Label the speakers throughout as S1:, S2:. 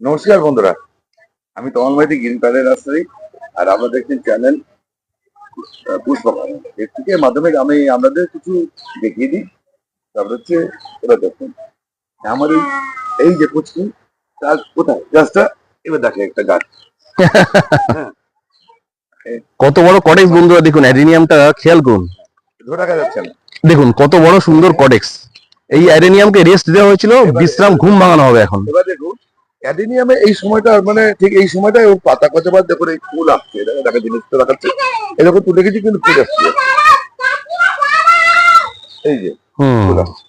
S1: নমস্কার বন্ধুরা। আমি Tamal Maity green panel nursery আর আপনারা দেখছেন চ্যানেল পুষ্পকর এর থেকে মাধ্যমে আমি আপনাদের কিছু দেখিয়ে দিই। তারপর হচ্ছে এবার দেখুন আমার এই- যে পুচকি তার কোথায়? গাছটা এবার দেখে একটা গাছ।
S2: কত বড় কটেক্স বন্ধুরা দেখুন অ্যাডেনিয়ামটা খেয়াল করুন।
S1: ধরে রাখা যাচ্ছে না।
S2: দেখুন কত বড় সুন্দর কটেক্স এই অ্যাডেনিয়ামকে রেস্ট দেওয়া হয়েছিল বিশ্রাম ঘুম ভাঙানো হবে এখন।
S1: এবার দেখুন অ্যাডিনিয়ামে এই সময়টা মানে ঠিক এই সময়টায় ওর পাতা কচবার দেখুন এই ফুল আসছে দেখা জিনিসটা দেখাচ্ছে। এরকম তুলে গেছি কিন্তু ফুল আসছে। এই যে ফুল আসছে।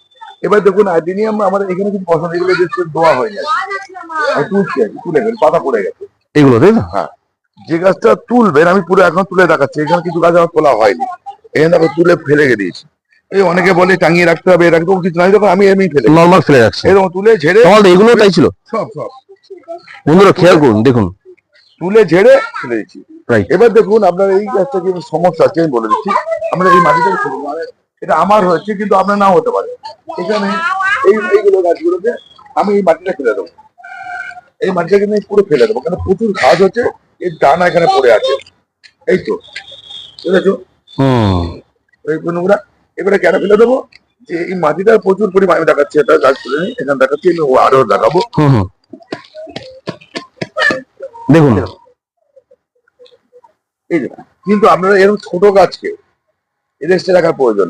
S1: এবার দেখুন অ্যাডিনিয়াম আমার এখানে কিছু পছন্দ এগুলো দোয়া হয়ে তুলছি আর কি, তুলে গেছে পাতা পড়ে গেছে।
S2: এগুলো তাই তো?
S1: যে গাছটা তুলবেন আমি পুরো এখন তুলে দেখাচ্ছি এখানে কিছু গাছ আমার তোলা হয়নি। এখানে দেখো তুলে ফেলে গে দিয়েছি। এই অনেকে বলে টাঙিয়ে রাখতে হবে এরকম কিছু নাই দেখো আমি এমনি ফেলে
S2: নর্মাল ফেলে রাখছে।
S1: এরকম তুলে ঝেড়ে
S2: তোমার এগুলো তাই ছিল?
S1: সব সব।
S2: বন্ধুরা খেয়াল করুন দেখুন।
S1: তুলে ঝেড়ে ফেলে দিচ্ছি। এবার দেখুন আপনার এই গাছটা কি সমস্যা আছে আমি বলে দিচ্ছি। আমরা এই মাটিটা। মানে এটা আমার হয়েছে কিন্তু আপনার নাও হতে পারে। এখানে এই এইগুলো গাছগুলোকে আমি এই মাটিটা ফেলে দেবো। এই মাটিটাকে আমি পুরো ফেলে দেবো কারণ প্রচুর ঘাস হচ্ছে এর দানা এখানে পড়ে আছে। এই তো বুঝেছ
S2: হুম।
S1: এই নোংরা। এবারে কেন ফেলে দেবো? যে এই মাটিটা প্রচুর পরিমাণে আমি দেখাচ্ছি এটা গাছ তুলে নিই এখানে দেখাচ্ছি আমি আরও দেখাবো।
S2: দেখুন।
S1: কিন্তু আপনারা এরকম ছোট গাছকে রেস্টে রাখার প্রয়োজন।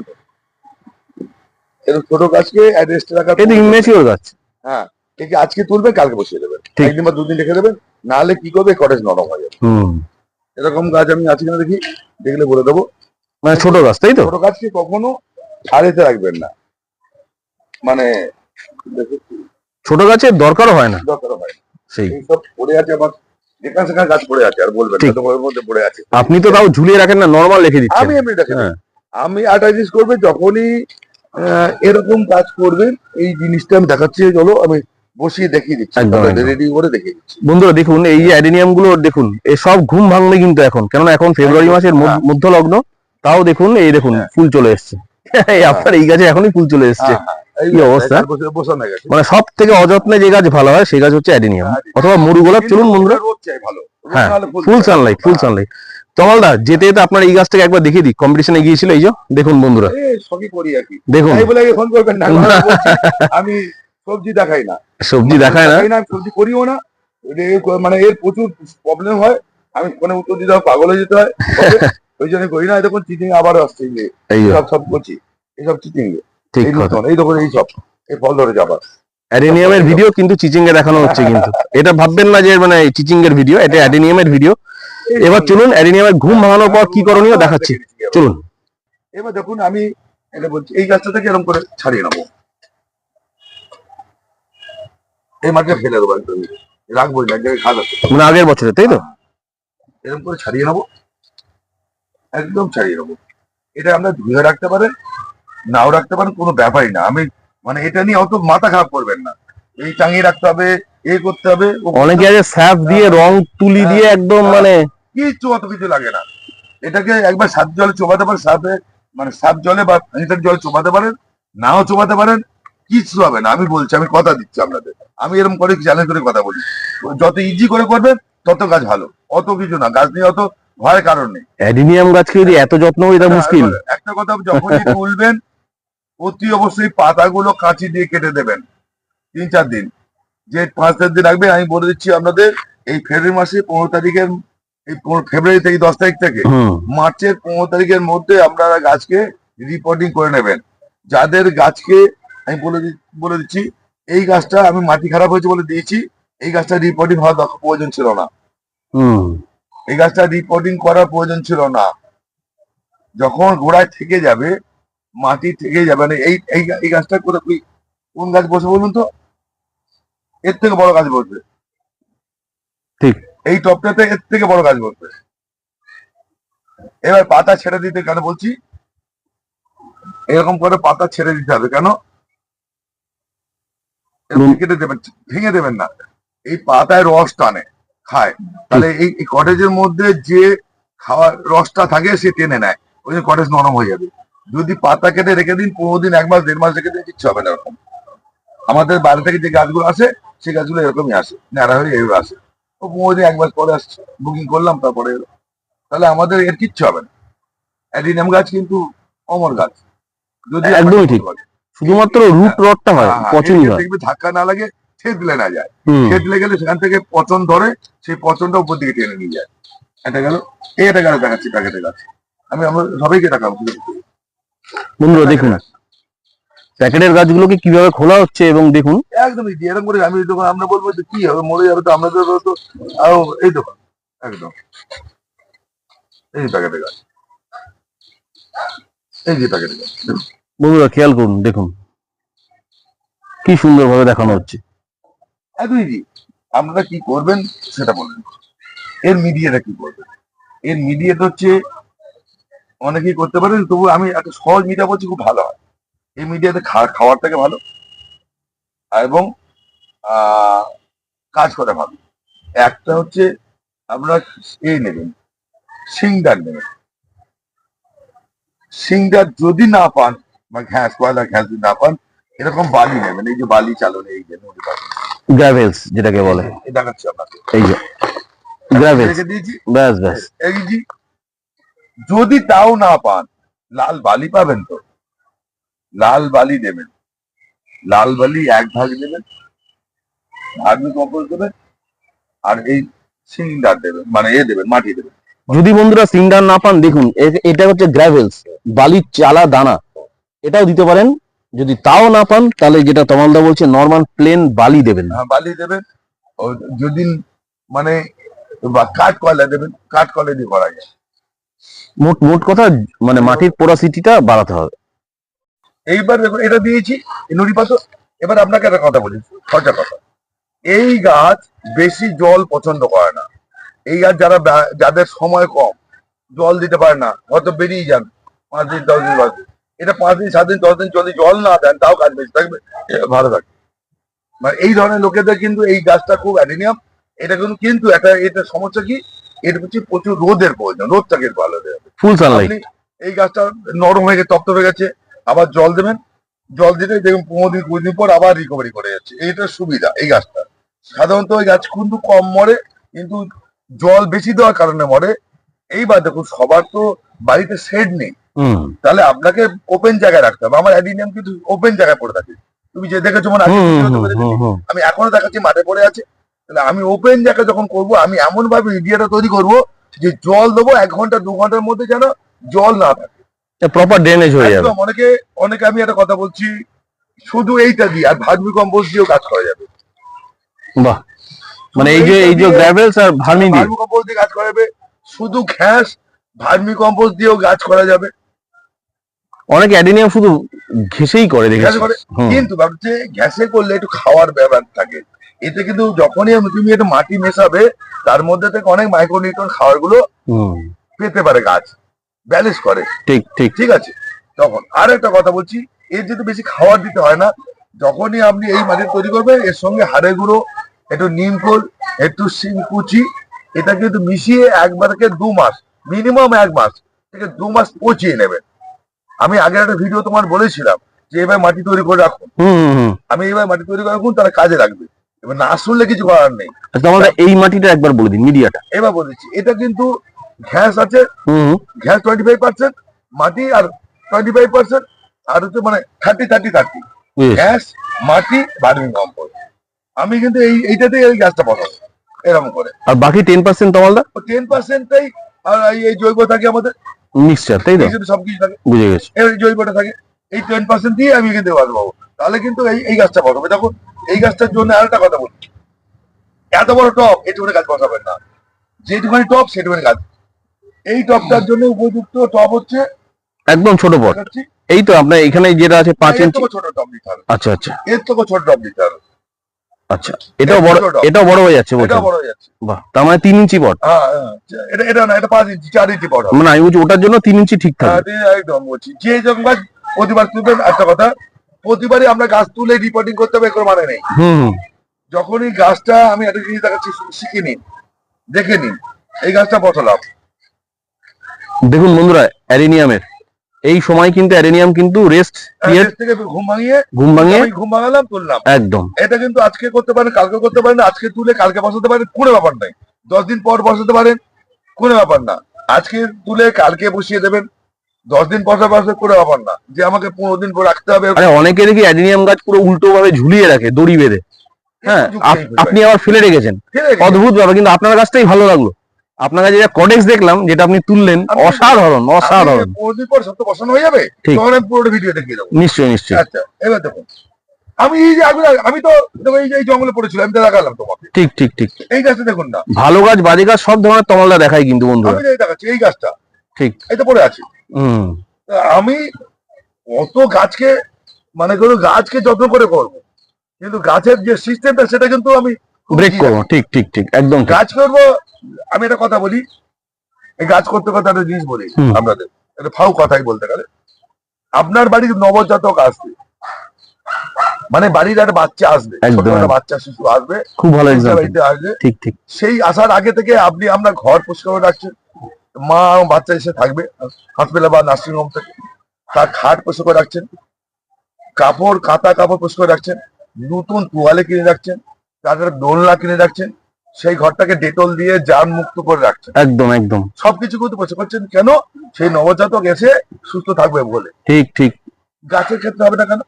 S1: এরকম ছোট গাছকে রেস্টে রাখার
S2: এটা ইমেচিওর গাছ।
S1: হ্যাঁ একে আজকে তুলবেন কালকে বসিয়ে দেবেন।
S2: ঠিক।
S1: একদিন বা দুদিন রেখে দেবেন নাহলে কি করবে কটেজ নরম হয়ে যাবে।
S2: হুম।
S1: এরকম গাছ আমি আজকে না দেখি দেখলে বলে দেবো।
S2: মানে ছোট গাছ তাই তো?
S1: ছোট গাছকে কখনো আড়েতে রাখবেন না। মানে
S2: ছোট গাছের দরকারও হয় না।
S1: দরকার হয় না।
S2: সেই।
S1: এইসব পড়ে আছে আমার যেখানে সেখানে গাছ পড়ে আছে আর বলবেন না, তোমার মধ্যে পড়ে আছে।
S2: আপনি তো তাও ঝুলিয়ে রাখেন না নর্মাল রেখে দিচ্ছেন।
S1: আমি এমনি দেখেন
S2: হ্যাঁ।
S1: আমি আটাইজিস করবে যখনই এরকম কাজ করবেন এই জিনিসটা আমি দেখাচ্ছি চলো আমি বসিয়ে দেখিয়ে দিচ্ছি। রেডি করে দেখিয়ে দিচ্ছি।
S2: বন্ধুরা দেখুন এই যে অ্যাডেনিয়ামগুলো দেখুন এই সব ঘুম ভাঙবে কিন্তু এখন কেননা এখন ফেব্রুয়ারি মাসের মধ্য-
S1: হ্যাঁ।
S2: লগ্ন তাও দেখুন এই দেখুন
S1: হ্যাঁ।
S2: ফুল চলে এসছে। আপনার এই গাছে এখনই ফুল চলে এসছে।
S1: হ্যাঁ, হ্যাঁ,
S2: কি অবস্থা? মানে সব থেকে অযত্নে যে গাছ ভালো হয় সেই গাছ হচ্ছে অ্যাডেনিয়াম।
S1: হ্যাঁ,
S2: অথবা মরু গোলাপ চলুন বন্ধুরা। হ্যাঁ,
S1: ফুল
S2: সানলাইট ফুল। সানলাইট তমালদা যেতে যেতে আপনার এই গাছটাকে একবার দেখিয়ে দিই। কম্পিটিশনে গিয়েছিল এই যে দেখুন বন্ধুরা। দেখুন।
S1: তাই বলে ফোন করবেন না। আমি সবজি দেখাই না।
S2: সবজি দেখায় না?
S1: সবজি করিও না। মানে এর প্রচুর প্রবলেম হয়। আমি ফোনে উত্তর দিতে হয় পাগল হয়ে যেতে হয়। ওই জন্য করি না দেখুন চিটিং আবার আসছে যে সব সব করছি এইসব চিটিং
S2: ঠিক
S1: এই দেখুন এই সব এই ফল ধরে যাবার
S2: অ্যাডেনিয়ামের ভিডিও কিন্তু চিচিং এ দেখানো হচ্ছে কিন্তু। এটা ভাববেন না যে মানে চিচিং এর ভিডিও এটা অ্যাডেনিয়ামের ভিডিও। এবার চলুন অ্যাডেনিয়ামের ঘুম ভাঙানোর পর কি করণীয় দেখাচ্ছি। চলুন।
S1: এবার দেখুন আমি এটা বলছি এই গাছটা থেকে এরকম করে ছাড়িয়ে নেব। এই মাটিটা ফেলে দেবো একদম রাখব না এক জায়গায় খাদ আছে।
S2: মানে আগের বছরে তাই তো?
S1: এরকম করে ছাড়িয়ে নেব। একদম ছাড়িয়ে নেব এটা আমরা ধুয়ে রাখতে পারেন নাও রাখতে পারেন কোনো ব্যাপারই না। আমি মানে এটা নিয়ে অত মাথা খারাপ করবেন না। এই টাঙিয়ে রাখতে হবে এ করতে হবে
S2: অনেকে আছে স্যাপ দিয়ে রং তুলি দিয়ে একদম মানে
S1: কিচ্ছু অত কিছু লাগে না। এটাকে একবার সাত জলে চোবাতে পারেন সাপে মানে সাত জলে বা লিটার জলে চোবাতে পারেন নাও চোবাতে পারেন কিচ্ছু হবে না। আমি বলছি আমি কথা দিচ্ছি আপনাদের। আমি এরকম করে চ্যালেঞ্জ করে কথা বলি। যত ইজি করে করবেন তত গাছ ভালো। অত কিছু না। গাছ নিয়ে অত ভয়ের কারণ
S2: অ্যাডিনিয়াম গাছকে যদি এত যত্ন এটা মুশকিল।
S1: একটা কথা যখনই তুলবেন অতি অবশ্যই পাতাগুলো কাঁচি দিয়ে কেটে দেবেন। তিন চার দিন। যে পাঁচ চার দিন রাখবেন আমি বলে দিচ্ছি আপনাদের এই ফেব্রুয়ারি মাসে পনেরো তারিখের এই ফেব্রুয়ারি থেকে দশ তারিখ থেকে মার্চের পনেরো তারিখের মধ্যে আপনারা গাছকে রিপোর্টিং করে নেবেন। যাদের গাছকে আমি বলে বলে দিচ্ছি এই গাছটা আমি মাটি খারাপ হয়েছে বলে দিয়েছি এই গাছটা রিপোর্টিং হওয়ার দরকার- প্রয়োজন ছিল না।
S2: হুম।
S1: এই গাছটা রিপোর্টিং করার প্রয়োজন ছিল না। যখন গোড়ায় থেকে যাবে মাটি থেকে যাবে মানে এই এই গাছটা কোথায় কোন গাছ বসে বলুন তো? এর থেকে বড় গাছ বসবে।
S2: ঠিক।
S1: এই টপটাতে এর থেকে বড় গাছ বসবে। এবার পাতা ছেড়ে দিতে কেন বলছি? এরকম করে পাতা ছেড়ে দিতে হবে কেন? এরকম কেটে দেবেন ভেঙে দেবেন না। এই পাতায় রস টানে। খায়। তাহলে এই কটেজের মধ্যে যে খাওয়ার রসটা থাকে সে টেনে নেয়। ওই জন্য কটেজ নরম হয়ে যাবে। যদি পাতা কেটে রেখে দিন পনেরো দিন এক মাস দেড় মাস রেখে দিন কিচ্ছু হবে না এরকম। আমাদের বাড়ি থেকে যে গাছগুলো আসে সেই গাছগুলো এরকমই আসে। ন্যাড়া হয়ে এগুলো আসে। ও পনেরো দিন এক মাস পরে আসছে। বুকিং করলাম তারপরে। তাহলে আমাদের এর কিচ্ছু হবে না। অ্যাডিনিয়াম গাছ কিন্তু অমর গাছ। যদি
S2: একদমই
S1: ঠিক। করতে
S2: রুট রডটা হয়
S1: হ্যাঁ, হ্যাঁ,
S2: পচনই হয়।
S1: দেখবি ধাক্কা না লাগে থেতলে না যায়। থেতলে গেলে সেখান থেকে পচন ধরে সেই পচনটা উপর দিকে টেনে নিয়ে যায়। এটা গেল এই এটা গেল দেখাচ্ছি প্যাকেটে গাছ আমি আমরা সবাইকে দেখাবো
S2: বন্ধুরা দেখুন। প্যাকেটের গাছগুলোকে কীভাবে খোলা হচ্ছে এবং দেখুন।
S1: একদম ইজি এরকম করে আমি যখন আমরা বলব যে কি হবে মরে যাবে তো আমরা তো আরও এই দোকান একদম। এই প্যাকেটে গাছ। এই যে প্যাকেটে গাছ দেখুন।
S2: বন্ধুরা খেয়াল করুন দেখুন। কি সুন্দরভাবে দেখানো হচ্ছে।
S1: একদম ইজি আপনারা কি করবেন সেটা বলবেন এর মিডিয়াটা কি করবেন এর মিডিয়াটা হচ্ছে, অনেকেই করতে পারেন তবু আমি একটা সহজ মিডিয়া বলছি, খুব ভালো হয়। এই মিডিয়াতে খাওয়ার থেকে ভালো, এবং কাজ করে ভালো। একটা হচ্ছে, আপনারা এই নেবেন সিংডার নেবেন। সিংডার যদি না পান, বা ঘ্যাস, কয়লা ঘ্যাস যদি না পান, এরকম বালি নেবেন, এই যে বালি চালন এই যে নদী পাশে।
S2: গ্রাভেলস যেটাকে বলে।
S1: এই দেখাচ্ছি আপনাকে।
S2: এই যে গ্রাভেলস ব্যাস ব্যাস।
S1: যদি তাও না পান লাল বালি পাবেন তো? লাল বালি নেবেন। লাল বালি এক ভাগ নেবেন ভাগ্নি কম্পোজ দেবেন আর এই সিলিন্ডার দেবেন মানে এ দেবেন মাটি দেবেন।
S2: যদি বন্ধুরা সিন্ডার না পান দেখুন এটা হচ্ছে গ্রাভেলস বালির চালা দানা। এটাও দিতে পারেন। যদি তাও না পান তাহলে যেটা তমালদা বলছে নর্মাল প্লেন বালি দেবেন
S1: হ্যাঁ, বালি দেবেন। যদি মানে কাঠ কয়লা দেবেন কাঠ কয়লা দিয়ে করা যায়।
S2: মোট মোট কথা মানে মাটির পোরাসিটিটা বাড়াতে হবে।
S1: এইবার দেখুন এটা দিয়েছি নুড়ি পাথর। এবার আপনাকে একটা কথা বলি সচা কথা। এই গাছ বেশি জল পছন্দ করে না। এই গাছ যারা যাদের সময় কম জল দিতে পারে না হয়তো বেরিয়ে যান পাঁচ দিন দশ দিন দিন এটা পাঁচ দিন সাত দিন দশ দিন যদি জল না দেন তাও গাছ বেশি থাকবে। ভালো থাকবে। মানে এই ধরনের লোকেদের কিন্তু এই গাছটা খুব অ্যাডিনিয়াম। এটা কিন্তু কিন্তু একটা এটা সমস্যা কি? এর হচ্ছে প্রচুর রোদের প্রয়োজন রোদটাকে ভালো দেবে
S2: ফুল সানলাইট
S1: এই গাছটা নরম হয়ে গেছে তপ্ত হয়ে গেছে আবার জল দেবেন। জল দিলে দেখুন পনেরো দিন কুড়ি দিন পর আবার রিকভারি করে যাচ্ছে। এইটা সুবিধা এই গাছটা। সাধারণত ওই গাছ কিন্তু কম মরে কিন্তু জল বেশি দেওয়ার কারণে মরে। এইবার দেখুন সবার তো বাড়িতে শেড নেই। তাহলে আপনাকে ওপেন জায়গায় রাখতে হবে। আমার অ্যাডিনিয়াম কিন্তু ওপেন জায়গায় পড়ে থাকে। তুমি যে দেখেছ মানে। আমি এখনও দেখাচ্ছি মাঠে পড়ে আছে। তাহলে আমি ওপেন জায়গা যখন করব আমি এমন ভাবে এরিয়াটা তৈরি করব যে জল দেবো এক ঘণ্টা দু ঘণ্টার মধ্যে যেন জল না থাকে।
S2: প্রপার ড্রেনেজ হয়ে যাবে।
S1: অনেকে অনেকে আমি একটা কথা বলছি শুধু এইটা দিয়ে আর ভার্মি কম্পোস্ট দিয়েও কাজ করা যাবে।
S2: বাহ। মানে এই যে এই যে গ্রাভেলস আর ভার্মি দিয়ে।
S1: ভার্মি কম্পোস্ট দিয়ে কাজ করা যাবে। শুধু ঘ্যাস ভার্মি কম্পোস্ট দিয়েও গাছ করা যাবে।
S2: অনেক অ্যাডিনিয়াম শুধু ঘেসেই করে দেখেছি।
S1: কিন্তু ভাবছে গ্যাসে করলে একটু খাওয়ার ব্যাপার থাকে। এতে কিন্তু যখনই তুমি একটু মাটি মেশাবে তার মধ্যে থেকে অনেক মাইক্রোনিউট্রন
S2: খাবারগুলো
S1: পেতে পারে গাছ। ব্যালেন্স করে।
S2: ঠিক ঠিক।
S1: ঠিক আছে? তখন আর একটা কথা বলছি এর যেহেতু বেশি খাবার দিতে হয় না যখনই আপনি এই মাটি তৈরি করবেন এর সঙ্গে হাড়ে গুঁড়ো একটু নিমখোল একটু শিংকুচি এটা কিন্তু মিশিয়ে একবার থেকে দু মাস মিনিমাম এক মাস থেকে দু মাস পচিয়ে নেবেন। আমি আগের একটা ভিডিও তোমার বলেছিলাম যে এবার মাটি তৈরি করে রাখুন আমি এবার মাটি তৈরি করে রাখুন তারা কাজে লাগবে। এবার না শুনলে কিছু করার নেই।
S2: আচ্ছা এই মাটিটা একবার বলে দিন মিডিয়াটা।
S1: এবার বলেছি এটা কিন্তু ঘ্যাস আছে। ঘ্যাস টোয়েন্টি ফাইভ পার্সেন্ট মাটি আর টোয়েন্টি ফাইভ পার্সেন্ট আর হচ্ছে মানে থার্টি থার্টি থার্টি। গ্যাস মাটি ভার্মিং কম্পোস্ট আমি কিন্তু এই এইটাতেই এই গাছটা বসাবো এরকম করে।
S2: আর বাকি টেন পার্সেন্ট তমালদা
S1: টেন পার্সেন্টটাই আর এই জৈব থাকে আমাদের।
S2: মিক্সচার তাই তো?
S1: সবকিছু থাকে
S2: বুঝে গেছি।
S1: এই জৈবটা থাকে এই টেন পার্সেন্ট দিয়ে আমি কিন্তু বাদ পাবো তাহলে কিন্তু এই এই গাছটা বসাবো দেখো এই গাছটার জন্য কথা বলি। এত বড় টপ এটুকুনি গাছ বসাবেন না। যেটুখানি টপ সেটুখানি গাছ। এই টপটার জন্য উপযুক্ত টপ হচ্ছে
S2: একদম ছোট পট। এই তো আপনার এখানে যেটা আছে পাঁচ ইঞ্চি
S1: ছোট টপ দিতে হবে।
S2: আচ্ছা আচ্ছা।
S1: এর থেকে ছোট টপ দিতে হবে।
S2: আচ্ছা এটাও বড়। এটাও বড় হয়ে যাচ্ছে
S1: এটা বড় হয়ে যাচ্ছে।
S2: বাহ তার মানে তিন ইঞ্চি পট
S1: হ্যাঁ হ্যাঁ, এটা এটা না এটা পাঁচ ইঞ্চি চার ইঞ্চি বড়
S2: মানে আমি বলছি ওটার জন্য তিন ইঞ্চি ঠিক
S1: হ্যাঁ,
S2: থাকবে
S1: একদম বলছি। যে যখন গাছ প্রতিবার তুলবেন একটা কথা প্রতিবারই আমরা গাছ তুলে রিপোর্টিং করতে হবে কোনো মানে নেই।
S2: হুম
S1: যখনই গাছটা আমি একটা জিনিস দেখাচ্ছি শিখে নিন দেখে নিন এই গাছটা বসালাম।
S2: দেখুন বন্ধুরা অ্যারিনিয়ামের। এই সময় কিন্তু অ্যাডেনিয়াম কিন্তু রেস্ট পিরিয়ড
S1: থেকে ঘুম ভাঙিয়ে
S2: ঘুম ভাঙিয়ে
S1: ঘুম ভাঙালাম তুললাম
S2: একদম।
S1: এটা কিন্তু আজকে করতে পারেন কালকে করতে পারেন আজকে তুলে কালকে বসাতে পারেন কোনো ব্যাপার নাই। দশ দিন পর বসাতে পারেন কোনো ব্যাপার না। আজকে তুলে কালকে বসিয়ে দেবেন দশ দিন পর বসাতে কোনো ব্যাপার না। যে আমাকে পনেরো দিন পর রাখতে হবে
S2: আরে অনেকে দেখি অ্যাডেনিয়াম গাছ পুরো উল্টো ভাবে ঝুলিয়ে রাখে দড়ি বেঁধে। হ্যাঁ আপনি আবার ফেলে রেখেছেন? অদ্ভুত ব্যাপার কিন্তু আপনার গাছটাই ভালো লাগল। আপনার কাছে যেটা কডেক্স দেখলাম যেটা আপনি তুললেন অসাধারণ অসাধারণ।
S1: পনেরো পর সব তো বসানো হয়ে যাবে। তখন আমি ভিডিও দেখিয়ে দেবো।
S2: নিশ্চয়ই নিশ্চয়ই।
S1: আচ্ছা এবার দেখুন। আমি এই যে আমি তো এই যে জঙ্গলে পড়েছিল আমি তো দেখালাম তোমাকে।
S2: ঠিক ঠিক ঠিক।
S1: এই গাছটা দেখুন না।
S2: ভালো গাছ বাজে গাছ সব ধরনের তমালদা দেখাই কিন্তু বন্ধুরা।
S1: আমি দেখাচ্ছি এই গাছটা।
S2: ঠিক।
S1: এই তো পড়ে আছে।
S2: হুম।
S1: আমি অত গাছকে মানে কোনো গাছকে যত্ন করে করব। কিন্তু গাছের যে সিস্টেমটা সেটা কিন্তু আমি
S2: ব্রেক করব। ঠিক ঠিক ঠিক। একদম
S1: গাছ করব আমি একটা কথা বলি। এই গাছ করতে করতে একটা জিনিস বলি আপনাদের। এটা ফাউ কথাই বলতে গেলে। আপনার বাড়ির নবজাতক আসবে। মানে বাড়ির একটা বাচ্চা আসবে। একটা বাচ্চা শিশু আসবে।
S2: খুব ভালো
S1: বাড়িতে আসবে।
S2: ঠিক ঠিক।
S1: সেই আসার আগে থেকে আপনি আপনার ঘর পরিষ্কার করে রাখছেন। মা বাচ্চা এসে থাকবে। হসপিটাল বা নার্সিং হোম থেকে। তার খাট পরিষ্কার করে রাখছেন। কাপড় কাঁথা কাপড় পরিষ্কার করে রাখছেন। নতুন তোয়ালে কিনে রাখছেন। তারপরে দোলনা কিনে রাখছেন সেই ঘরটাকে ডেটল দিয়ে জাম মুক্ত করে রাখছেন।
S2: একদম একদম।
S1: সবকিছু করতে পরিষ্কার করছেন কেন? সেই নবজাতক এসে সুস্থ থাকবে বলে।
S2: ঠিক ঠিক।
S1: গাছের ক্ষেত্রে হবে না কেন?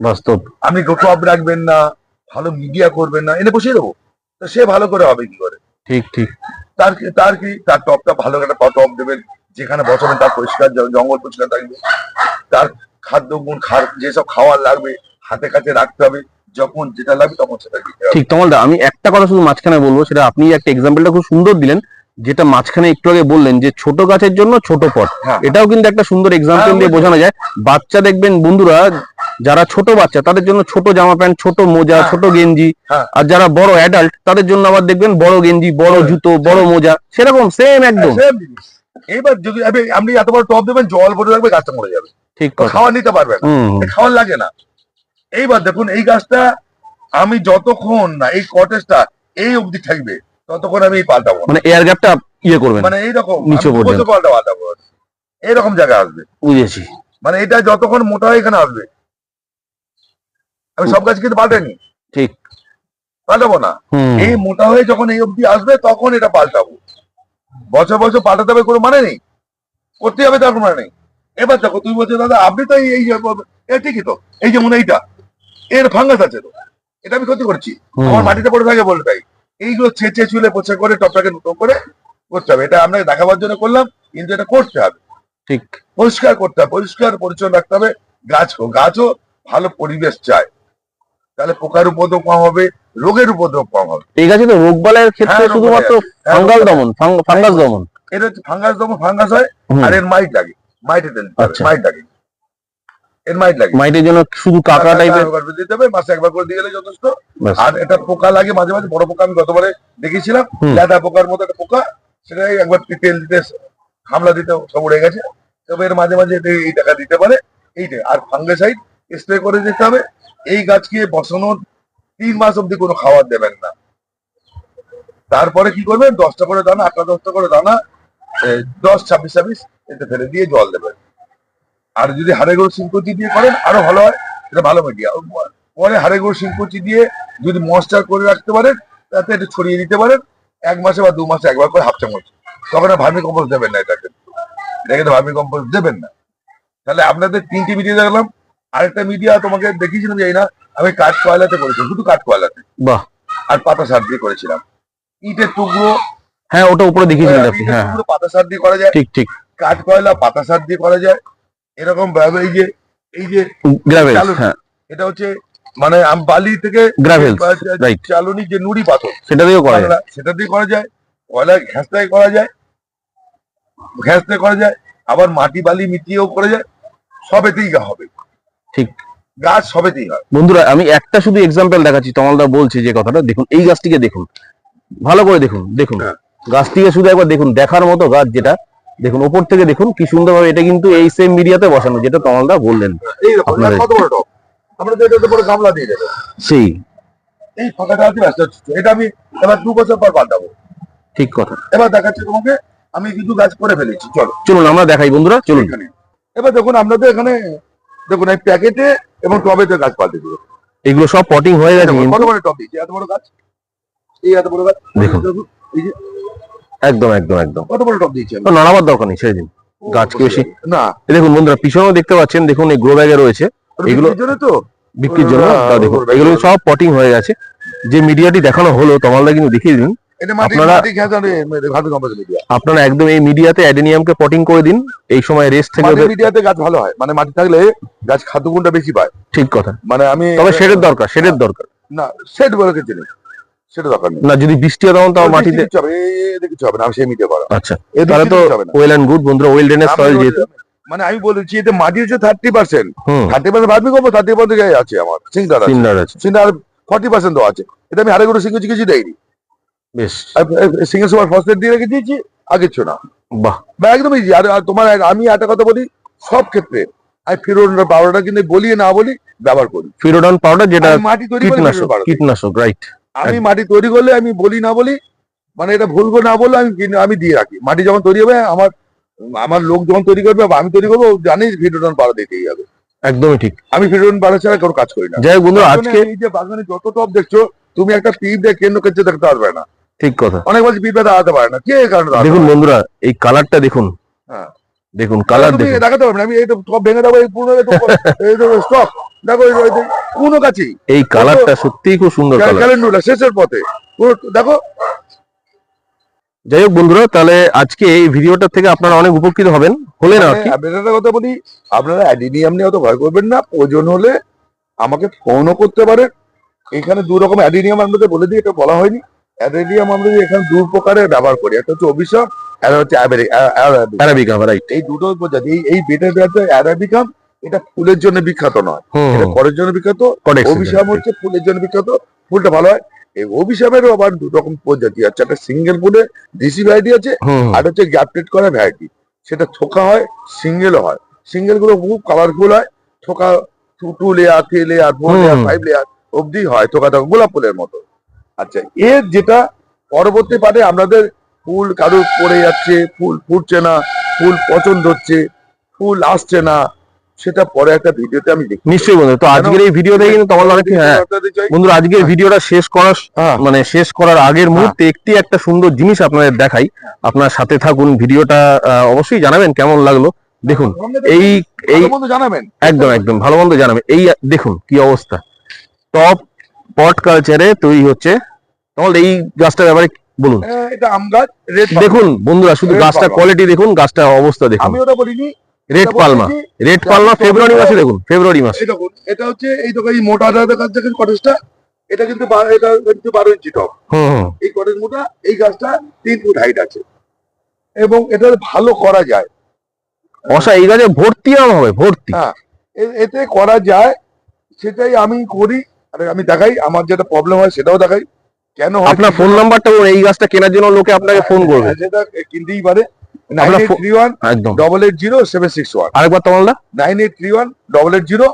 S2: বাস্তব।
S1: আপনি টপ রাখবেন না ভালো মিডিয়া করবেন না এনে বসিয়ে দেবো। তো সে ভালো করে হবে কি করে?
S2: ঠিক ঠিক।
S1: তার কি তার কি তার টপটা ভালো একটা টপ দেবেন যেখানে বসাবেন তার পরিষ্কার জঙ্গল পরিষ্কার থাকবে। তার খাদ্য গুণ খার যেসব খাওয়ার লাগবে হাতে কাছে রাখতে হবে। যখন যেটা লাগবে তখন সেটা
S2: ঠিক তমালদা আমি একটা কথা শুধু মাঝখানে বলব সেটা আপনি একটা এক্সাম্পলটা খুব সুন্দর দিলেন যেটা মাঝখানে একটু আগে বললেন যে ছোট গাছের জন্য ছোট পট।
S1: হ্যাঁ।
S2: এটাও কিন্তু একটা সুন্দর এক্সাম্পল
S1: হ্যাঁ,
S2: দিয়ে বোঝানো যায়। বাচ্চা দেখবেন বন্ধুরা যারা ছোট বাচ্চা তাদের জন্য ছোট জামা প্যান্ট ছোট মোজা
S1: হ্যাঁ।
S2: ছোট গেঞ্জি। আর যারা বড় অ্যাডাল্ট তাদের জন্য আবার দেখবেন বড় গেঞ্জি বড়। জুতো বড় মোজা সেরকম সেম একদম।
S1: জিনিস। যদি আপনি- এত বড় টপ দেবেন জল ভরে রাখবে গাছটা মরে যাবে।
S2: ঠিক
S1: খাওয়ার নিতে পারবে না।
S2: হুম হুম,
S1: খাওয়ার লাগে না। এইবার দেখুন এই গাছটা আমি যতক্ষণ না এই কটেজটা এই অবধি থাকবে ততক্ষণ আমি পাল্টাবো
S2: মানে এয়ার গ্যাপটা ইয়ে করবেন
S1: মানে এইরকম
S2: নিচে পর্যন্ত।
S1: পাল্টা পাল্টাবো এইরকম জায়গা আসবে।
S2: বুঝেছি।
S1: মানে এটা যতক্ষণ মোটা হয় এখানে আসবে। আমি সব গাছ কিন্তু পাল্টাইনি।
S2: ঠিক।
S1: পাল্টাবো না। এই মোটা হয়ে যখন এই অবধি আসবে তখন এটা পাল্টাবো। বছর বছর পাল্টাতে হবে কোনো মানে নেই। করতে হবে তার কোনো মানে নেই। এবার দেখো তুমি বলছো দাদা আপনি তো এই ঠিকই তো। এই যেমন এইটা এর ফাঙ্গাস আছে তো। এটা আমি ক্ষতি করছি। আমার মাটিতে পড়ে থাকে বলে তাই এইগুলো ছেঁচে চুলে পোছা করে টপটাকে নতুন করে করতে হবে। এটা আপনাকে দেখাবার জন্য করলাম কিন্তু এটা করতে হবে।
S2: ঠিক।
S1: পরিষ্কার করতে হবে পরিষ্কার পরিচ্ছন্ন রাখতে হবে। গাছ হোক গাছও ভালো পরিবেশ চায়। তাহলে পোকার উপদ্রব কম হবে রোগের উপদ্রব কম হবে।
S2: এই গাছে তো রোগ রোগবালের ক্ষেত্রে
S1: হ্যাঁ,
S2: শুধুমাত্র
S1: হ্যাঁ,
S2: ফাঙ্গাল দমন ফাঙ্গাস দমন।
S1: এটা হচ্ছে ফাঙ্গাস দমন ফাঙ্গাস হয় আর এর মাইট লাগে। মাইটে হবে
S2: আচ্ছা।
S1: মাইট লাগে। এর মাইট লাগে।
S2: মাইটের জন্য শুধু কাঁকড়া টাইপের
S1: দিতে হবে মাসে একবার করে দিয়ে গেলে যথেষ্ট আর এটা পোকা লাগে মাঝে মাঝে বড় পোকা আমি গতবারে দেখেছিলাম
S2: হুম।
S1: পোকার মতো একটা পোকা সেটা একবার তেল দিতে হামলা দিতে সব উড়ে গেছে। তবে এর মাঝে মাঝে এই টাকা দিতে পারে। এইটা আর ফাঙ্গেসাইড স্প্রে করে দিতে হবে। এই গাছকে বসানোর তিন মাস অব্দি কোনো খাবার দেবেন না। তারপরে কি করবেন? দশটা করে দানা আটটা দশটা করে দানা দশ ছাব্বিশ ছাব্বিশ এতে ফেলে দিয়ে জল দেবেন। আর যদি হাড়ে গরু সিংকুচি দিয়ে করেন আরও ভালো হয়। এটা ভালো মিডিয়া পরে হাড়ে গরু সিংকুচি দিয়ে যদি মশচার করে রাখতে পারেন তাতে একটু ছড়িয়ে দিতে পারেন। এক মাসে বা দু মাসে একবার করে হাফ চামচ। তখন ভার্মি কম্পোস্ট দেবেন না এটাকে। এটাকে ভার্মি কম্পোস্ট দেবেন না। তাহলে আপনাদের তিনটি মিডিয়া দেখলাম। আরেকটা মিডিয়া তোমাকে দেখিয়েছিলাম যাই না আমি কাঠ কয়লাতে করেছিলাম। শুধু কাঠ কয়লাতে।
S2: বাহ।
S1: আর পাতা সার দিয়ে করেছিলাম। ইটের টুকরো।
S2: হ্যাঁ ওটা উপরে দেখিয়েছিলেন আপনি হ্যাঁ।
S1: পাতা সার দিয়ে করা যায়।
S2: ঠিক ঠিক।
S1: কাঠ কয়লা পাতা সার দিয়ে করা যায়। এরকম ভাবে এই যে এই যে
S2: গ্রাভেল হ্যাঁ।
S1: এটা হচ্ছে মানে আম- বালি থেকে
S2: গ্রাভেল
S1: বা- যে- নুড়ি পাথর
S2: সেটা দিয়েও করা যায়।
S1: সেটা দিয়ে করা যায় কয়লা ঘ্যাসটাই করা যায় ঘ্যাসতে করা যায় আবার মাটি বালি মিটিয়েও করা যায় সবেতেই হবে।
S2: ঠিক।
S1: গাছ সবেতেই হয়।
S2: বন্ধুরা আমি একটা শুধু এক্সাম্পল দেখাচ্ছি তমালদা বলছে যে কথাটা দেখুন এই গাছটিকে দেখুন ভালো করে দেখুন দেখুন
S1: হ্যাঁ।
S2: গাছটিকে শুধু একবার দেখুন দেখার মতো গাছ যেটা দেখুন ওপর থেকে দেখুন কি সুন্দরভাবে এটা কিন্তু এই সেম মিডিয়াতে বসানো যেটা তমালদা বললেন আপনাদের-
S1: বড় বড়
S2: সেই।
S1: এই ফাঁকাটা। এটা আমি এবার দু বছর পর পাল্টাবো
S2: ঠিক কথা।
S1: এবার দেখাচ্ছি তোমাকে আমি কিছু গাছ করে ফেলেছি চলো।
S2: চলুন আমরা দেখাই বন্ধুরা চলুন।
S1: এখানে। এবার দেখুন আপনাদের এখানে দেখুন এই প্যাকেটে এবং টবেতে গাছ পাল্টে দিবে।
S2: এগুলো সব পটিং হয়ে গেছে
S1: কত বড় টব? এত বড় গাছ। এই এত বড় গাছ।
S2: দেখুন,
S1: এই যে
S2: একদম একদম একদম।
S1: কত বড় টব দিয়েছি
S2: নাড়াবার দরকার নেই ছেড়ে দিন। গাছ কি বেশি?
S1: না।
S2: দেখুন বন্ধুরা পিছনেও দেখতে পাচ্ছেন দেখুন এই গ্রো ব্যাগে রয়েছে। এগুলো-
S1: তো?
S2: বিক্রির জন্য দেখুন এগুলো সব পটিং হয়ে গেছে। যে মিডিয়াটি দেখানো হলো তমালদা কিন্তু দেখিয়ে দিন। আপনারা- একদম এই মিডিয়াতে অ্যাডেনিয়ামকে পটিং করে দিন এই সময় রেস্ট থেকে
S1: মিডিয়াতে গাছ ভালো হয়। মানে মাটি থাকলে গাছ খাদ্য গুণটা বেশি পায়।
S2: ঠিক কথা।
S1: মানে আমি
S2: তবে শেডের দরকার শেডের দরকার।
S1: না সেট বলে কিছু নেই। সেটা দরকার নেই।
S2: না যদি বৃষ্টি হয় তখন তাও মাটিতে
S1: কিছু হবে, না আমি করা
S2: আচ্ছা তাহলে তো। ওয়েল অ্যান্ড গুড বন্ধুরা ওয়েল ড্রেনেজ সয়েল যেহেতু
S1: মানে আমি বলেছি এতে মাটি হচ্ছে থার্টি পার্সেন্ট থার্টি পার্সেন্ট ভাবি করব থার্টি পার্সেন্ট আছে আমার আছে। ফর্টি পার্সেন্ট তো আছে। এটা আমি হারে সিঙ্গে কিছু দেয়নি
S2: বেশ।
S1: সিঙ্গেল সুপার ফসফেট দিয়ে রেখে দিয়েছি আর কিছু না।
S2: বাহ।
S1: একদম ইজি আর তোমার আমি একটা কথা বলি সব ক্ষেত্রে আমি ফিরোন পাউডারটা কিন্তু বলি না বলি ব্যবহার করি।
S2: ফিরোডন পাউডার যেটা
S1: মাটি তৈরি
S2: কীটনাশক কীটনাশক রাইট
S1: আমি মাটি তৈরি করলে আমি বলি না বলি মানে এটা ভুল করে না বললে আমি আমি দিয়ে রাখি। মাটি যখন তৈরি হবে আমার আমার লোক যখন তৈরি করবে বা আমি তৈরি করব জানিস ফিরোডন পাড়া দিতেই হবে।
S2: একদমই ঠিক।
S1: আমি ফিরোডন পাড়া ছাড়া কোনো কাজ করি না।
S2: যাই হোক বন্ধুরা আজকে
S1: এই যে বাগানে যত টপ দেখছ তুমি একটা পিপ দিয়ে কেন্দ্র কেটে দেখতে পারবে না।
S2: ঠিক কথা।
S1: অনেক বলছি পিপে দাঁড়াতে পারে না। কে কারণে
S2: দেখুন বন্ধুরা এই কালারটা দেখুন।
S1: হ্যাঁ।
S2: দেখুন কালার দেখুন।
S1: দেখাতে পারবে না আমি এই তো টপ ভেঙে দেবো এই পুরো এই তো স্টক দেখো এই- কোনো গাছেই
S2: এই কালারটা সত্যিই খুব সুন্দর কালার
S1: ক্যালেন্ডুলা শেষের পথে। পুরো দেখো।
S2: যাই হোক বন্ধুরা তাহলে আজকে এই ভিডিওটা থেকে আপনারা অনেক উপকৃত হবেন। হলে না
S1: আমি একটা কথা বলি আপনারা অ্যাডিনিয়াম নিয়ে অত ভয় করবেন না। ওজন হলে আমাকে ফোনও করতে পারেন। এখানে দু রকম অ্যাডিনিয়াম আপনাদের বলে দিই এটা বলা হয়নি। অ্যাডিনিয়াম আমরা এখানে দু প্রকারের ব্যবহার করি একটা হচ্ছে অভিশাপ আর হচ্ছে অ্যাবেরি- অ্যা- অ্যারাবিক।
S2: অ্যারাবিকা রাইট
S1: এই দুটো প্রজাতি এই বেটের অ্যারাবিকাম এটা ফুলের জন্য বিখ্যাত নয়। এটা ফলের জন্য বিখ্যাত অভিশাপ হচ্ছে ফুলের জন্য বিখ্যাত ফুলটা ভালো হয়। এই অভিশাপেরও আবার দু রকম প্রজাতি আছে একটা সিঙ্গেল ফুলের দেশি ভ্যারাইটি আছে আর হচ্ছে গ্যাপটেড করা ভ্যারাইটি সেটা থোকা হয় সিঙ্গেলও হয়। সিঙ্গেলগুলো খুব কালারফুল হয় থোকা two two layer three layer four layer five layer অবধি হয় থোকা থোকা গোলাপ ফুলের মতো। আচ্ছা এর যেটা পরবর্তী পারে আপনাদের ফুল কারও পড়ে যাচ্ছে ফুল ফুটছে না ফুল পছন্দ হচ্ছে ফুল আসছে না সেটা পরে একটা ভিডিওতে আমি দেখি
S2: নিশ্চয়ই বন্ধু তো আজকের এই ভিডিও দেখে কিন্তু তোমার অনেক হ্যাঁ। বন্ধুরা আজকের ভিডিওটা শেষ করার
S1: হ্যাঁ।
S2: মানে শেষ করার আগের মুহূর্তে একটি একটা সুন্দর জিনিস আপনাদের দেখাই। আপনার সাথে থাকুন ভিডিওটা অবশ্যই জানাবেন কেমন লাগল। দেখুন এই এই
S1: মন্দ জানাবেন।
S2: একদম একদম ভালো মন্দ জানাবেন এই দেখুন কি অবস্থা। টপ পট কালচারে তৈরি হচ্ছে। তাহলে এই গাছটার ব্যাপারে বলুন।
S1: এটা আম গাছ
S2: দেখুন বন্ধুরা শুধু গাছটা কোয়ালিটি দেখুন গাছটার অবস্থা দেখুন।
S1: আমি ওটা বলিনি।
S2: রেড পালমা। রেড পালমা ফেব্রুয়ারি মাসে দেখুন ফেব্রুয়ারি মাসে।
S1: দেখুন এটা হচ্ছে এই দেখো এই মোটা দাদা গাছ দেখেন কটেজটা এটা কিন্তু এটা কিন্তু বারো ইঞ্চি টপ এই কটেজ মোটা এই গাছটা তিন ফুট হাইট আছে। এবং এটা ভালো করা যায়।
S2: অসা এই গাছে ভর্তি আম হবে ভর্তি।
S1: হ্যাঁ এতে করা যায় সেটাই আমি করি। আমি দেখাই আমার যেটা প্রবলেম হয় সেটাও দেখাই। কেন
S2: আপনার ফোন নাম্বারটা ওই এই গাছটা কেনার জন্য লোকে আপনাকে ফোন করবে।
S1: হ্যাঁ, সেটা কিনতেই পারে। Nine eight three one double eight zero seven six one.
S2: আরেকবার তোমার
S1: nine eight three one double eight zero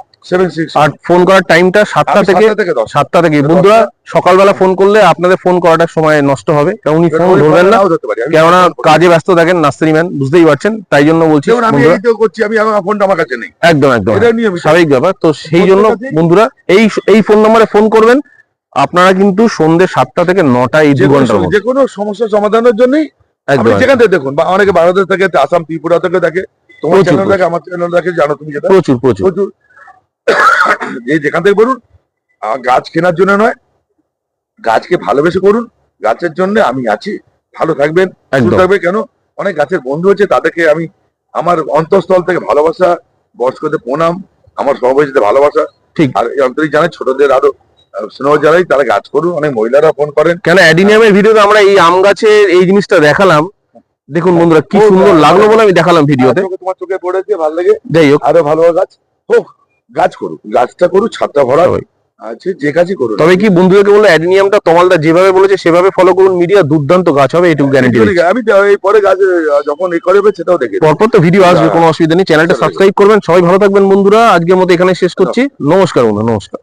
S2: আর ফোন করার টাইমটা সাতটা থেকে
S1: থেকে
S2: সাতটা থেকে। বন্ধুরা সকালবেলা ফোন করলে আপনাদের ফোন করাটা সময় নষ্ট হবে। কারণ উনি ফোন ধরবেন না। কেননা কাজে ব্যস্ত থাকেন ম্যান বুঝতেই পারছেন? তাই জন্য বলছি একদম একদম। স্বাভাবিক ব্যাপার। তো সেই জন্য বন্ধুরা এই এই ফোন নম্বরে ফোন করবেন। আপনারা কিন্তু সন্ধ্যে সাতটা থেকে নটা এই দু
S1: সম- যে কোনো সমস্যার সমাধানের জন্যই যেখান থেকে দেখুন অনেকে বাংলাদেশ থেকে আসাম ত্রিপুরা থেকে দেখে তোমার চ্যানেল দেখে আমার চ্যানেল দেখে জানো তুমি যেটা?
S2: প্রচুর প্রচুর।
S1: প্রচুর। যে যেখান থেকে বলুন গাছ কেনার জন্য নয় গাছকে ভালোবেসে করুন। গাছের জন্য আমি আছি ভালো থাকবেন থাকবে। কেন? অনেক গাছের বন্ধু হচ্ছে তাদেরকে আমি আমার অন্তঃস্থল থেকে ভালোবাসা বয়স্কদের প্রণাম আমার সহবাসীদের ভালোবাসা।
S2: ঠিক।
S1: আর এই আন্তরিক জানাই ছোটদের আরও স্নেহ জানাই তারা গাছ করুন অনেক মহিলারা ফোন করেন।
S2: কেন অ্যাডিনিয়ামের ভিডিওতে আমরা এই আম গাছের এই জিনিসটা দেখালাম। দেখুন বন্ধুরা কি সুন্দর লাগল বলে আমি দেখালাম ভিডিওতে।
S1: তোমার চোখে পড়েছে ভালো লাগে
S2: যাই হোক।
S1: আরও ভালো গাছ। হোক গাছ করুক গাছটা করুক ছাদটা ভরা
S2: হয়।
S1: আছে যে কাজই করুন
S2: তবে কি বন্ধুদেরকে বলল অ্যাডিনিয়ামটা তমালদা যেভাবে বলেছে সেভাবে ফলো করুন মিডিয়া দুর্দান্ত গাছ হবে এটুকু গ্যারান্টি
S1: আমি এই পরে গাছ যখন এই করবে সেটাও দেখে
S2: পরপর তো ভিডিও আসবে
S1: হ্যাঁ।
S2: কোনো অসুবিধা নেই চ্যানেলটা। সাবস্ক্রাইব করবেন সবাই ভালো থাকবেন বন্ধুরা আজকের মতো এখানে শেষ করছি। নমস্কার বন্ধু নমস্কার।